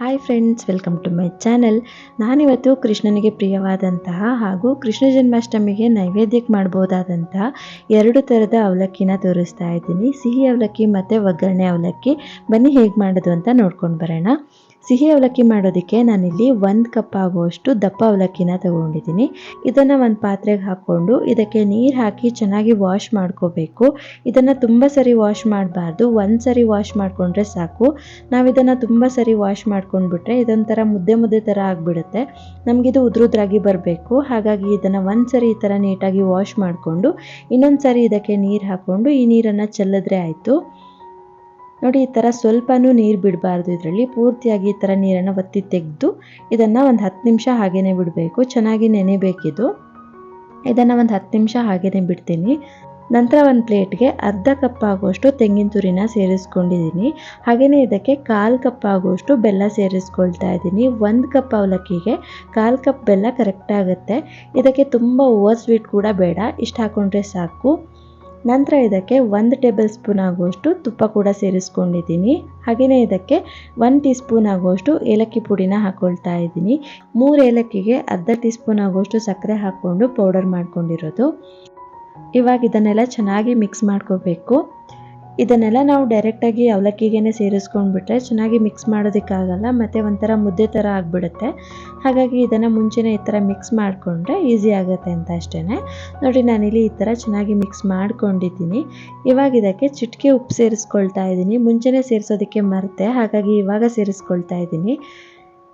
Hi friends welcome to my channel ನಾನಿವತ್ತು ಕೃಷ್ಣನಿಗೆ ಪ್ರಿಯವಾದಂತಹ ಹಾಗೂ ಕೃಷ್ಣ ಜನ್ಮಾಷ್ಟಮಿಗೆ ನೈವೇದ್ಯಕ್ಕೆ ಮಾಡ್ಬೋದಾದಂತಹ ಎರಡು ಥರದ ಅವಲಕ್ಕಿನ ತೋರಿಸ್ತಾ ಇದ್ದೀನಿ. ಸಿಹಿ ಅವಲಕ್ಕಿ ಮತ್ತು ಒಗ್ಗರಣೆ ಅವಲಕ್ಕಿ. ಬನ್ನಿ ಹೇಗೆ ಮಾಡೋದು ಅಂತ ನೋಡ್ಕೊಂಡು ಬರೋಣ. ಸಿಹಿ ಅವಲಕ್ಕಿ ಮಾಡೋದಕ್ಕೆ ನಾನಿಲ್ಲಿ ಒಂದು ಕಪ್ ಆಗುವಷ್ಟು ದಪ್ಪ ಅವಲಕ್ಕಿನ ತಗೊಂಡಿದ್ದೀನಿ. ಇದನ್ನು ಒಂದು ಪಾತ್ರೆಗೆ ಹಾಕ್ಕೊಂಡು ಇದಕ್ಕೆ ನೀರು ಹಾಕಿ ಚೆನ್ನಾಗಿ ವಾಶ್ ಮಾಡ್ಕೋಬೇಕು. ಇದನ್ನು ತುಂಬ ಸರಿ ವಾಶ್ ಮಾಡಬಾರ್ದು. ಒಂದು ಸರಿ ವಾಶ್ ಮಾಡಿಕೊಂಡ್ರೆ ಸಾಕು. ನಾವು ಇದನ್ನು ತುಂಬ ಸರಿ ವಾಶ್ ಮಾಡ್ಕೊಂಡ್ಬಿಟ್ರೆ ಇದೊಂಥರ ಮುದ್ದೆ ಮುದ್ದೆ ಥರ ಆಗಿಬಿಡುತ್ತೆ. ನಮಗಿದು ಉದ್ರುದ್ರಾಗಿ ಬರಬೇಕು. ಹಾಗಾಗಿ ಇದನ್ನು ಒಂದು ಸರಿ ಈ ಥರ ನೀಟಾಗಿ ವಾಶ್ ಮಾಡಿಕೊಂಡು ಇನ್ನೊಂದು ಸರಿ ಇದಕ್ಕೆ ನೀರು ಹಾಕ್ಕೊಂಡು ಈ ನೀರನ್ನು ಚೆಲ್ಲಿದ್ರೆ ಆಯಿತು. ನೋಡಿ, ಈ ಥರ ಸ್ವಲ್ಪನೂ ನೀರು ಬಿಡಬಾರ್ದು. ಇದರಲ್ಲಿ ಪೂರ್ತಿಯಾಗಿ ಈ ಥರ ನೀರನ್ನು ಒತ್ತಿ ತೆಗೆದು ಇದನ್ನು ಒಂದು ಹತ್ತು ನಿಮಿಷ ಹಾಗೇ ಬಿಡಬೇಕು. ಚೆನ್ನಾಗಿ ನೆನೆಬೇಕಿದು. ಇದನ್ನು ಒಂದು ಹತ್ತು ನಿಮಿಷ ಹಾಗೇ ಬಿಡ್ತೀನಿ. ನಂತರ ಒಂದು ಪ್ಲೇಟ್ಗೆ ಅರ್ಧ ಕಪ್ ಆಗುವಷ್ಟು ತೆಂಗಿನ ತುರಿನ ಸೇರಿಸ್ಕೊಂಡಿದ್ದೀನಿ ಹಾಗೆಯೇ ಇದಕ್ಕೆ ಕಾಲು ಕಪ್ ಆಗುವಷ್ಟು ಬೆಲ್ಲ ಸೇರಿಸ್ಕೊಳ್ತಾ ಇದ್ದೀನಿ ಒಂದು ಕಪ್ ಅವಲಕ್ಕಿಗೆ ಕಾಲು ಕಪ್ ಬೆಲ್ಲ ಕರೆಕ್ಟಾಗುತ್ತೆ ಇದಕ್ಕೆ ತುಂಬ ಓವರ್ ಸ್ವೀಟ್ ಕೂಡ ಬೇಡ. ಇಷ್ಟು ಹಾಕೊಂಡ್ರೆ ಸಾಕು. ನಂತರ ಇದಕ್ಕೆ ಒಂದು ಟೇಬಲ್ ಸ್ಪೂನ್ ಆಗುವಷ್ಟು ತುಪ್ಪ ಕೂಡ ಸೇರಿಸ್ಕೊಂಡಿದ್ದೀನಿ. ಹಾಗೆಯೇ ಇದಕ್ಕೆ ಒನ್ ಟೀ ಸ್ಪೂನ್ ಆಗುವಷ್ಟು ಏಲಕ್ಕಿ ಪುಡಿನ ಹಾಕ್ಕೊಳ್ತಾ ಇದ್ದೀನಿ. ಮೂರು ಏಲಕ್ಕಿಗೆ ಅರ್ಧ ಟೀ ಸ್ಪೂನ್ ಆಗುವಷ್ಟು ಸಕ್ಕರೆ ಹಾಕ್ಕೊಂಡು ಪೌಡರ್ ಮಾಡ್ಕೊಂಡಿರೋದು. ಇವಾಗ ಇದನ್ನೆಲ್ಲ ಚೆನ್ನಾಗಿ ಮಿಕ್ಸ್ ಮಾಡ್ಕೋಬೇಕು. ಇದನ್ನೆಲ್ಲ ನಾವು ಡೈರೆಕ್ಟಾಗಿ ಅವಲಕ್ಕಿಗೆ ಸೇರಿಸ್ಕೊಂಡ್ಬಿಟ್ರೆ ಚೆನ್ನಾಗಿ ಮಿಕ್ಸ್ ಮಾಡೋದಕ್ಕಾಗಲ್ಲ, ಮತ್ತು ಒಂಥರ ಮುದ್ದೆ ಥರ ಆಗಿಬಿಡುತ್ತೆ. ಹಾಗಾಗಿ ಇದನ್ನು ಮುಂಚೆನೇ ಈ ಥರ ಮಿಕ್ಸ್ ಮಾಡಿಕೊಂಡ್ರೆ ಈಸಿ ಆಗುತ್ತೆ ಅಂತ ಅಷ್ಟೇ ನೋಡಿ, ನಾನಿಲ್ಲಿ ಈ ಥರ ಚೆನ್ನಾಗಿ ಮಿಕ್ಸ್ ಮಾಡ್ಕೊಂಡಿದ್ದೀನಿ. ಇವಾಗ ಇದಕ್ಕೆ ಚಿಟಿಕೆ ಉಪ್ಪು ಸೇರಿಸ್ಕೊಳ್ತಾ ಇದ್ದೀನಿ. ಮುಂಚೆನೇ ಸೇರಿಸೋದಕ್ಕೆ ಮರೆತೆ, ಹಾಗಾಗಿ ಇವಾಗ ಸೇರಿಸ್ಕೊಳ್ತಾ ಇದ್ದೀನಿ.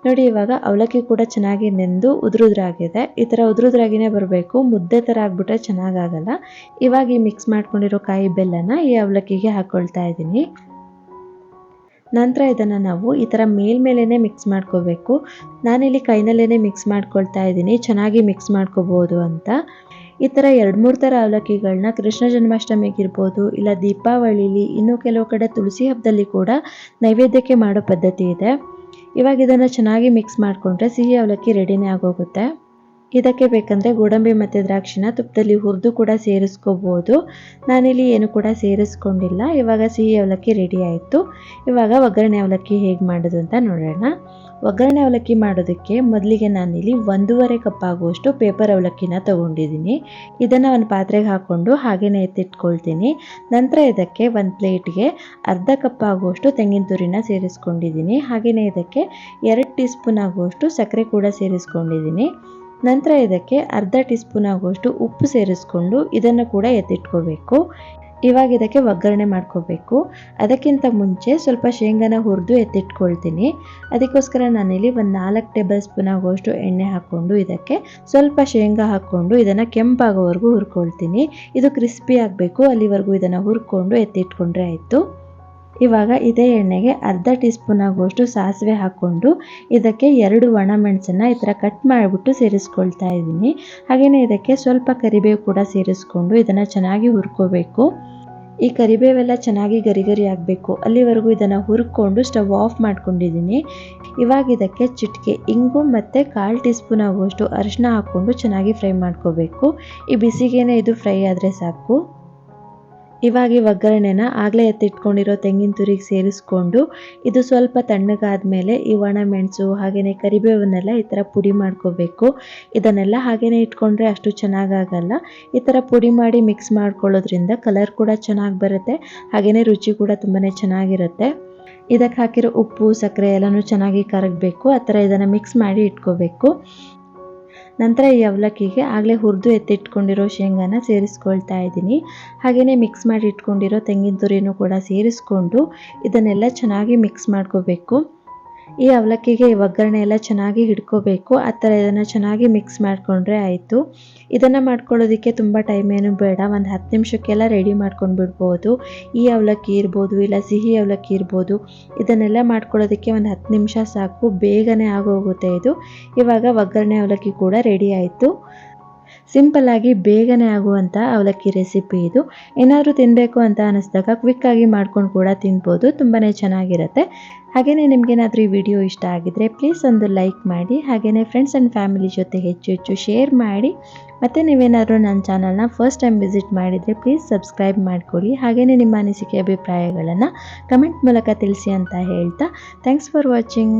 ನೋಡಿ, ಇವಾಗ ಅವಲಕ್ಕಿ ಕೂಡ ಚೆನ್ನಾಗಿ ನೆಂದು ಉದುರುದ್ರಾಗಿದೆ. ಈ ಥರ ಉದುರುದ್ರಾಗಿನೇ ಬರಬೇಕು. ಮುದ್ದೆ ಥರ ಆಗ್ಬಿಟ್ರೆ ಚೆನ್ನಾಗಾಗಲ್ಲ. ಇವಾಗ ಈ ಮಿಕ್ಸ್ ಮಾಡ್ಕೊಂಡಿರೋ ಕಾಯಿ ಬೆಲ್ಲನ ಈ ಅವಲಕ್ಕಿಗೆ ಹಾಕ್ಕೊಳ್ತಾ ಇದ್ದೀನಿ. ನಂತರ ಇದನ್ನು ನಾವು ಈ ಥರ ಮೇಲ್ಮೇಲೆ ಮಿಕ್ಸ್ ಮಾಡ್ಕೋಬೇಕು. ನಾನಿಲ್ಲಿ ಕೈನಲ್ಲೇ ಮಿಕ್ಸ್ ಮಾಡ್ಕೊಳ್ತಾ ಇದ್ದೀನಿ. ಚೆನ್ನಾಗಿ ಮಿಕ್ಸ್ ಮಾಡ್ಕೋಬೋದು ಅಂತ. ಈ ಥರ ಎರಡು ಮೂರು ಥರ ಅವಲಕ್ಕಿಗಳನ್ನ ಕೃಷ್ಣ ಜನ್ಮಾಷ್ಟಮಿಗಿರ್ಬೋದು ಇಲ್ಲ ದೀಪಾವಳಿಲಿ ಇನ್ನೂ ಕೆಲವು ಕಡೆ ತುಳಸಿ ಹಬ್ಬದಲ್ಲಿ ಕೂಡ ನೈವೇದ್ಯಕ್ಕೆ ಮಾಡೋ ಪದ್ಧತಿ ಇದೆ. ಇವಾಗ ಇದನ್ನು ಚೆನ್ನಾಗಿ ಮಿಕ್ಸ್ ಮಾಡಿಕೊಂಡ್ರೆ ಸಿಹಿ ಅವಲಕ್ಕಿ ರೆಡಿನೇ ಆಗೋಗುತ್ತೆ. ಇದಕ್ಕೆ ಬೇಕಂದರೆ ಗೋಡಂಬಿ ಮತ್ತು ದ್ರಾಕ್ಷಿನ ತುಪ್ಪದಲ್ಲಿ ಹುರಿದು ಕೂಡ ಸೇರಿಸ್ಕೋಬೋದು. ನಾನಿಲ್ಲಿ ಏನು ಕೂಡ ಸೇರಿಸ್ಕೊಂಡಿಲ್ಲ. ಇವಾಗ ಸಿಹಿ ಅವಲಕ್ಕಿ ರೆಡಿ ಆಯಿತು. ಇವಾಗ ಒಗ್ಗರಣೆ ಅವಲಕ್ಕಿ ಹೇಗೆ ಮಾಡೋದು ಅಂತ ನೋಡೋಣ. ಒಗ್ಗರಣೆ ಅವಲಕ್ಕಿ ಮಾಡೋದಕ್ಕೆ ಮೊದಲಿಗೆ ನಾನಿಲ್ಲಿ ಒಂದೂವರೆ ಕಪ್ ಆಗುವಷ್ಟು ಪೇಪರ್ ಅವಲಕ್ಕಿನ ತಗೊಂಡಿದ್ದೀನಿ. ಇದನ್ನು ಒಂದು ಪಾತ್ರೆಗೆ ಹಾಕ್ಕೊಂಡು ಹಾಗೆಯೇ ಎತ್ತಿಟ್ಕೊಳ್ತೀನಿ. ನಂತರ ಇದಕ್ಕೆ ಒಂದು ಪ್ಲೇಟ್ಗೆ ಅರ್ಧ ಕಪ್ ಆಗುವಷ್ಟು ತೆಂಗಿನ ತುರಿನ ಸೇರಿಸ್ಕೊಂಡಿದ್ದೀನಿ. ಹಾಗೆಯೇ ಇದಕ್ಕೆ ಎರಡು ಟೀ ಸ್ಪೂನ್ ಆಗುವಷ್ಟು ಸಕ್ಕರೆ ಕೂಡ ಸೇರಿಸ್ಕೊಂಡಿದ್ದೀನಿ. ನಂತರ ಇದಕ್ಕೆ ಅರ್ಧ ಟೀ ಸ್ಪೂನ್ ಆಗುವಷ್ಟು ಉಪ್ಪು ಸೇರಿಸ್ಕೊಂಡು ಇದನ್ನು ಕೂಡ ಎತ್ತಿಟ್ಕೋಬೇಕು. ಇವಾಗ ಇದಕ್ಕೆ ಒಗ್ಗರಣೆ ಮಾಡ್ಕೋಬೇಕು. ಅದಕ್ಕಿಂತ ಮುಂಚೆ ಸ್ವಲ್ಪ ಶೇಂಗಾನ ಹುರಿದು ಎತ್ತಿಟ್ಕೊಳ್ತೀನಿ. ಅದಕ್ಕೋಸ್ಕರ ನಾನಿಲ್ಲಿ ಒಂದು ನಾಲ್ಕು ಟೇಬಲ್ ಸ್ಪೂನ್ ಆಗುವಷ್ಟು ಎಣ್ಣೆ ಹಾಕ್ಕೊಂಡು ಇದಕ್ಕೆ ಸ್ವಲ್ಪ ಶೇಂಗಾ ಹಾಕ್ಕೊಂಡು ಇದನ್ನು ಕೆಂಪಾಗೋವರೆಗೂ ಹುರ್ಕೊಳ್ತೀನಿ. ಇದು ಕ್ರಿಸ್ಪಿ ಆಗಬೇಕು. ಅಲ್ಲಿವರೆಗೂ ಇದನ್ನು ಹುರ್ಕೊಂಡು ಎತ್ತಿಟ್ಕೊಂಡ್ರೆ ಆಯಿತು. ಇವಾಗ ಇದೇ ಎಣ್ಣೆಗೆ ಅರ್ಧ ಟೀ ಸ್ಪೂನ್ ಆಗುವಷ್ಟು ಸಾಸಿವೆ ಹಾಕ್ಕೊಂಡು ಇದಕ್ಕೆ ಎರಡು ಒಣಮೆಣಸನ್ನು ಈ ಥರ ಕಟ್ ಮಾಡಿಬಿಟ್ಟು ಸೇರಿಸ್ಕೊಳ್ತಾ ಇದ್ದೀನಿ. ಹಾಗೆಯೇ ಇದಕ್ಕೆ ಸ್ವಲ್ಪ ಕರಿಬೇವು ಕೂಡ ಸೇರಿಸ್ಕೊಂಡು ಇದನ್ನು ಚೆನ್ನಾಗಿ ಹುರ್ಕೋಬೇಕು. ಈ ಕರಿಬೇವೆಲ್ಲ ಚೆನ್ನಾಗಿ ಗರಿ ಗರಿ ಆಗಬೇಕು. ಅಲ್ಲಿವರೆಗೂ ಇದನ್ನು ಹುರ್ಕೊಂಡು ಸ್ಟವ್ ಆಫ್ ಮಾಡ್ಕೊಂಡಿದ್ದೀನಿ. ಇವಾಗ ಇದಕ್ಕೆ ಚಿಟಿಕೆ, ಇಂಗು ಮತ್ತು ಕಾಲು ಟೀ ಸ್ಪೂನ್ ಆಗುವಷ್ಟು ಅರಿಶಿನ ಹಾಕ್ಕೊಂಡು ಚೆನ್ನಾಗಿ ಫ್ರೈ ಮಾಡ್ಕೋಬೇಕು. ಈ ಬಿಸಿಗೇನೆ ಇದು ಫ್ರೈ ಆದರೆ ಸಾಕು. ಇವಾಗ ಈ ಒಗ್ಗರಣೆನ ಆಗಲೇ ಎತ್ತಿಟ್ಕೊಂಡಿರೋ ತೆಂಗಿನ ತುರಿಗೆ ಸೇರಿಸ್ಕೊಂಡು ಇದು ಸ್ವಲ್ಪ ತಣ್ಣಗಾದ ಮೇಲೆ ಈ ಒಣ ಮೆಣಸು ಹಾಗೆಯೇ ಕರಿಬೇವನ್ನೆಲ್ಲ ಈ ಥರ ಪುಡಿ ಮಾಡ್ಕೋಬೇಕು. ಇದನ್ನೆಲ್ಲ ಹಾಗೆಯೇ ಇಟ್ಕೊಂಡ್ರೆ ಅಷ್ಟು ಚೆನ್ನಾಗಾಗಲ್ಲ. ಈ ಥರ ಪುಡಿ ಮಾಡಿ ಮಿಕ್ಸ್ ಮಾಡ್ಕೊಳ್ಳೋದ್ರಿಂದ ಕಲರ್ ಕೂಡ ಚೆನ್ನಾಗಿ ಬರುತ್ತೆ. ಹಾಗೆಯೇ ರುಚಿ ಕೂಡ ತುಂಬಾ ಚೆನ್ನಾಗಿರುತ್ತೆ. ಇದಕ್ಕೆ ಹಾಕಿರೋ ಉಪ್ಪು, ಸಕ್ಕರೆ ಎಲ್ಲನೂ ಚೆನ್ನಾಗಿ ಕರಗಬೇಕು. ಆ ಥರ ಇದನ್ನು ಮಿಕ್ಸ್ ಮಾಡಿ ಇಟ್ಕೋಬೇಕು. ನಂತರ ಈ ಅವಲಕ್ಕಿಗೆ ಆಗಲೇ ಹುರಿದು ಎತ್ತಿಟ್ಕೊಂಡಿರೋ ಶೇಂಗಾನ ಸೇರಿಸ್ಕೊಳ್ತಾ ಇದ್ದೀನಿ. ಹಾಗೆಯೇ ಮಿಕ್ಸ್ ಮಾಡಿ ಇಟ್ಕೊಂಡಿರೋ ತೆಂಗಿನ ತುರಿನೂ ಕೂಡ ಸೇರಿಸ್ಕೊಂಡು ಇದನ್ನೆಲ್ಲ ಚೆನ್ನಾಗಿ ಮಿಕ್ಸ್ ಮಾಡ್ಕೋಬೇಕು. ಈ ಅವಲಕ್ಕಿಗೆ ಒಗ್ಗರಣೆ ಎಲ್ಲ ಚೆನ್ನಾಗಿ ಹಿಡ್ಕೋಬೇಕು. ಆ ಥರ ಇದನ್ನು ಚೆನ್ನಾಗಿ ಮಿಕ್ಸ್ ಮಾಡಿಕೊಂಡ್ರೆ ಆಯಿತು. ಇದನ್ನು ಮಾಡ್ಕೊಳ್ಳೋದಕ್ಕೆ ತುಂಬ ಟೈಮ್ ಏನು ಬೇಡ. ಒಂದು ಹತ್ತು ನಿಮಿಷಕ್ಕೆಲ್ಲ ರೆಡಿ ಮಾಡ್ಕೊಂಡು ಬಿಡ್ಬೋದು. ಈ ಅವಲಕ್ಕಿ ಇರ್ಬೋದು, ಇಲ್ಲ ಸಿಹಿ ಅವಲಕ್ಕಿ ಇರ್ಬೋದು, ಇದನ್ನೆಲ್ಲ ಮಾಡ್ಕೊಳ್ಳೋದಕ್ಕೆ ಒಂದು ಹತ್ತು ನಿಮಿಷ ಸಾಕು. ಬೇಗನೆ ಆಗೋಗುತ್ತೆ ಇದು. ಇವಾಗ ಒಗ್ಗರಣೆ ಅವಲಕ್ಕಿ ಕೂಡ ರೆಡಿ ಆಯಿತು. ಸಿಂಪಲ್ಲಾಗಿ ಬೇಗನೆ ಆಗುವಂಥ ಅವಲಕ್ಕಿ ರೆಸಿಪಿ ಇದು. ಏನಾದರೂ ತಿನ್ನಬೇಕು ಅಂತ ಅನ್ನಿಸ್ದಾಗ ಕ್ವಿಕ್ಕಾಗಿ ಮಾಡ್ಕೊಂಡು ಕೂಡ ತಿನ್ಬೋದು. ತುಂಬಾ ಚೆನ್ನಾಗಿರುತ್ತೆ. ಹಾಗೆಯೇ ನಿಮಗೇನಾದರೂ ಈ ವಿಡಿಯೋ ಇಷ್ಟ ಆಗಿದ್ರೆ ಪ್ಲೀಸ್ ಒಂದು ಲೈಕ್ ಮಾಡಿ ಹಾಗೆಯೇ ಫ್ರೆಂಡ್ಸ್ ಆ್ಯಂಡ್ ಫ್ಯಾಮಿಲಿ ಜೊತೆ ಹೆಚ್ಚು ಹೆಚ್ಚು ಶೇರ್ ಮಾಡಿ. ಮತ್ತು ನೀವೇನಾದರೂ ನನ್ನ ಚಾನಲ್ನ ಫಸ್ಟ್ ಟೈಮ್ ವಿಸಿಟ್ ಮಾಡಿದರೆ ಪ್ಲೀಸ್ ಸಬ್ಸ್ಕ್ರೈಬ್ ಮಾಡ್ಕೊಳ್ಳಿ. ಹಾಗೆಯೇ ನಿಮ್ಮ ಅನಿಸಿಕೆ ಅಭಿಪ್ರಾಯಗಳನ್ನು ಕಮೆಂಟ್ ಮೂಲಕ ತಿಳಿಸಿ ಅಂತ ಹೇಳ್ತಾ ಥ್ಯಾಂಕ್ಸ್ ಫಾರ್ ವಾಚಿಂಗ್